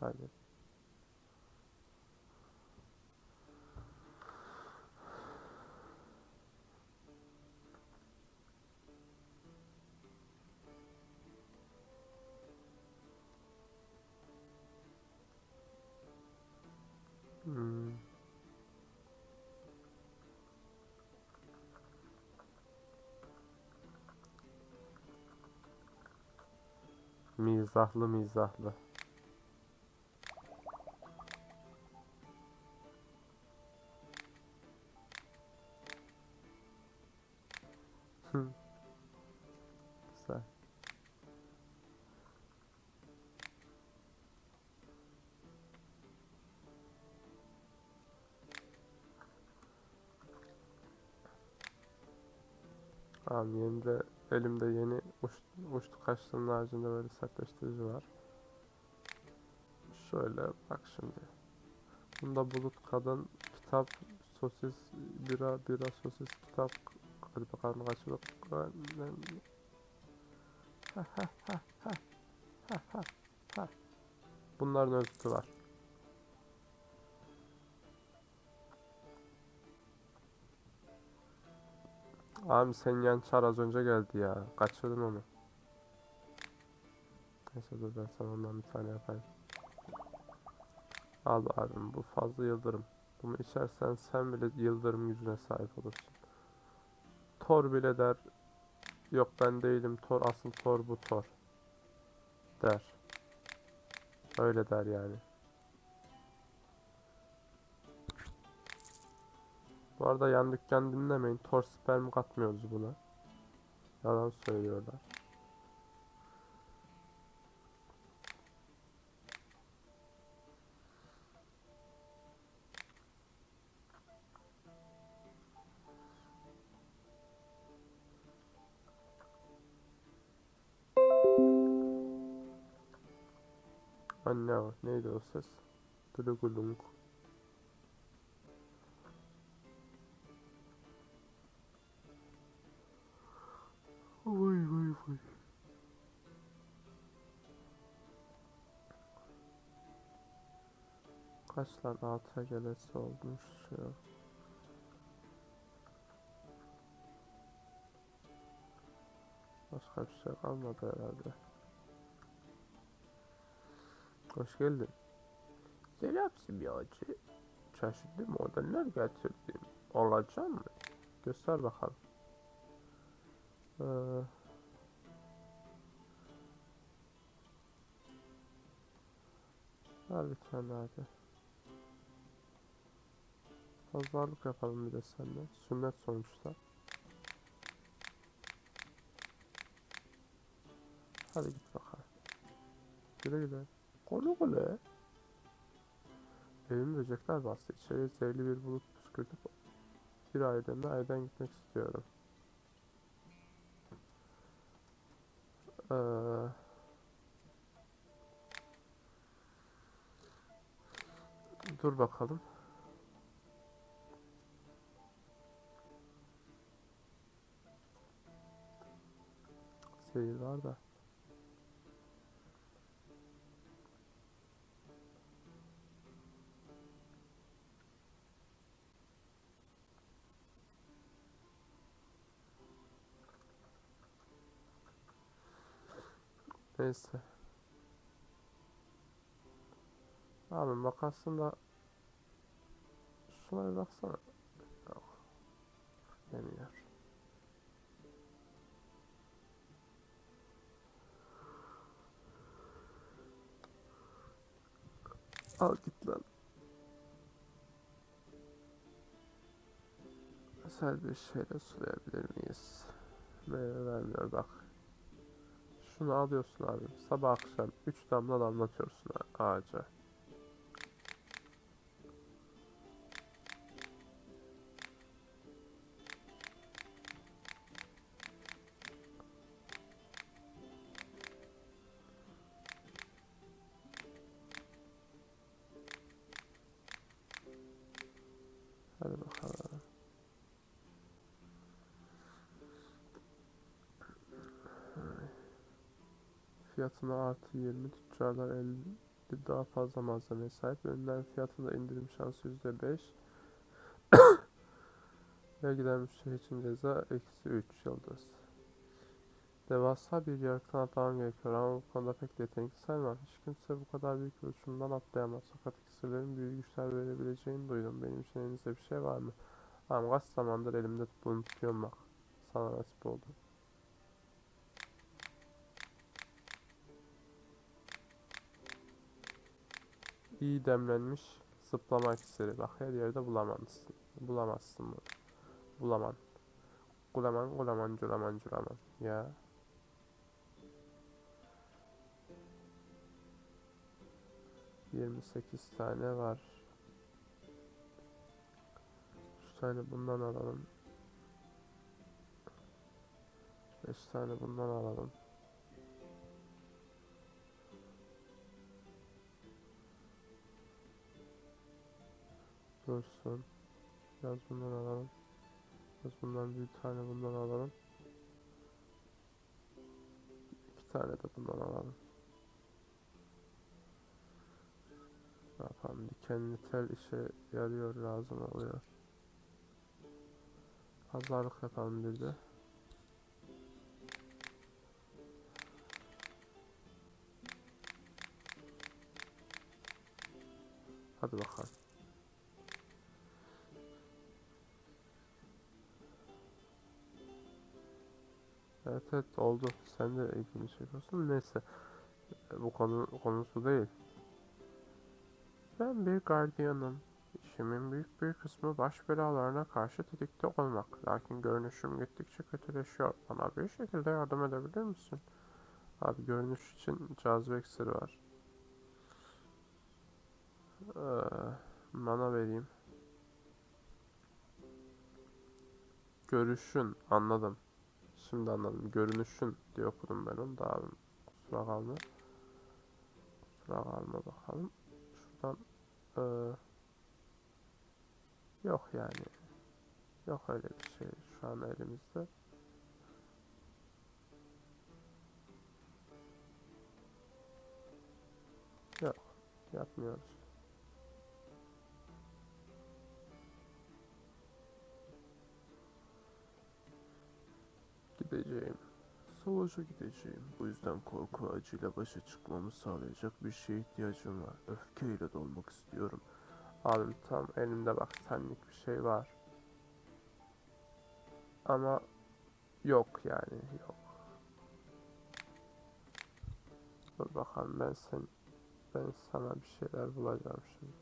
Aynen. Hmm. Mizahlı mizahlı. Güzel. Tamam yeni de elimde yeni uç, uçtu kaçtığının haricinde böyle sertleştirici var. Şöyle bak şimdi. Bunda bulut kadın kitap sosis bira bira sosis kitap hadi bakalım kaç bak Bunların özütü var. Abi sen yan çağır az önce geldi ya. Kaçırdın onu. Neyse dur ben sana ondan bir tane yapayım. Al abim bu fazla yıldırım. Bunu içersen sen bile yıldırım gücüne sahip olursun. Thor bile der. Yok ben değilim Thor asıl Thor bu Thor. Der. Öyle der yani. Bu arada yan dükkan dinlemeyin. Thor sperm katmıyoruz buna. Yalan söylüyorlar. Anne o. Neydi o ses? Dulugulung. Vay vay vay. Kaç lan altıya gelesi olmuş ya. Başka bir şey kalmadı herhalde. Hoş geldin. Selam simyacı. Çeşitli modeller getirdim. Olacak mı? Göster bakalım. Ee, Ver bir tane hadi. Pazarlık yapalım bir de seninle. Sünnet sonuçta. Hadi git bakalım. Güle güle. Güle güle. Evimi böcekler bastı. İçeriye zehirli bir bulut püskürtüp bir aileme evden gitmek istiyorum. Ee, dur bakalım. Seyir var da. Neyse. Abi bak aslında şuna bir baksana. Yok. Yemiyor. Al git lan. Güzel bir şeyle sulayabilir miyiz? Meyve vermiyor bak. Şunu alıyorsun abi. Sabah akşam 3 damla damlatıyorsun ağaca. Fiyatına artı 20 tüccarlar 50 çeşitli daha fazla malzemeye sahip. Ürünlerin fiyatında indirim şansı %5. Vergiden müşteri için ceza eksi 3 yıldız. Devasa bir yarıktan atlamam gerekiyor ama bu konuda pek yetenekli sayılmam. Hiç kimse bu kadar büyük bir atlayamaz. Fakat iksirlerin büyük güçler verebileceğini duydum. Benim için elinizde bir şey var mı? Tamam kaç zamandır elimde bunu tutuyorum bak. Sana nasip oldu. İyi demlenmiş zıplama iksiri. Bak her yerde bulamazsın. Bulamazsın bunu. Bulaman. Gulaman, gulaman, culaman, culaman. Ya. Yirmi sekiz tane var. Üç tane bundan alalım. Beş tane bundan alalım. Dursun. Biraz bundan alalım. Biraz bundan bir tane bundan alalım. İki tane de bundan alalım. Ne yapalım? Dikenli tel işe yarıyor, lazım oluyor. Pazarlık yapalım bir de. Hadi bakalım. Evet evet oldu. Sen de ilgini çekiyorsun. Neyse. E, Bu konu konusu değil. Ben bir gardiyanım. İşimin büyük bir kısmı baş belalarına karşı tetikte olmak. Lakin görünüşüm gittikçe kötüleşiyor. Bana bir şekilde yardım edebilir misin? Abi görünüş için cazibe iksiri var. Ee, mana vereyim. Görüşün anladım. Şimdi anladım. Görünüşün diye okudum ben onu da abi. Kusura kalma. Kusura kalma bakalım. Şuradan eee, yok yani. Yok öyle bir şey şu an elimizde. Yok. Yapmıyoruz. Gideceğim. Savaşa gideceğim. Bu yüzden korku acıyla başa çıkmamı sağlayacak bir şeye ihtiyacım var. Öfkeyle dolmak istiyorum. Abim tam elimde bak senlik bir şey var. Ama yok yani yok. Dur bakalım ben sen ben sana bir şeyler bulacağım şimdi.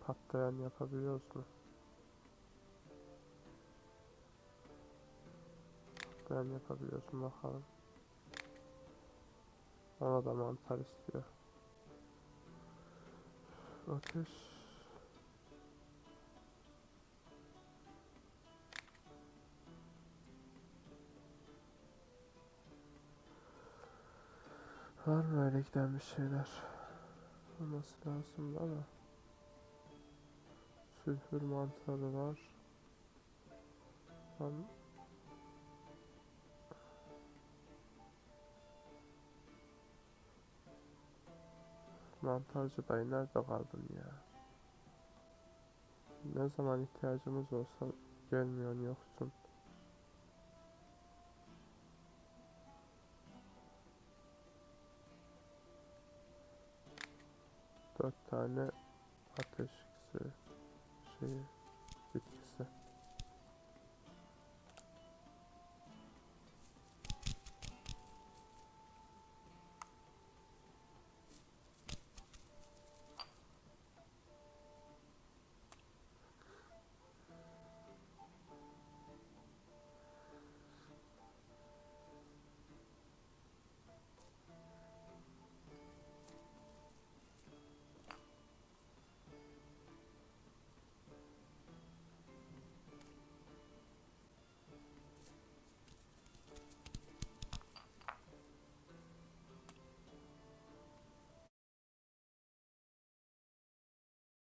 Patlayan yapabiliyoruz mu? Ben yapabiliyorsun bakalım. Ona da mantar istiyor. Ateş. Var mı öyle giden bir şeyler? Olması lazım ama. Sülfür mantarı var. Lan Mantarcı dayı nerede kaldın ya? Ne zaman ihtiyacımız olsa gelmiyorsun yoksun. Dört tane ateş şeyi.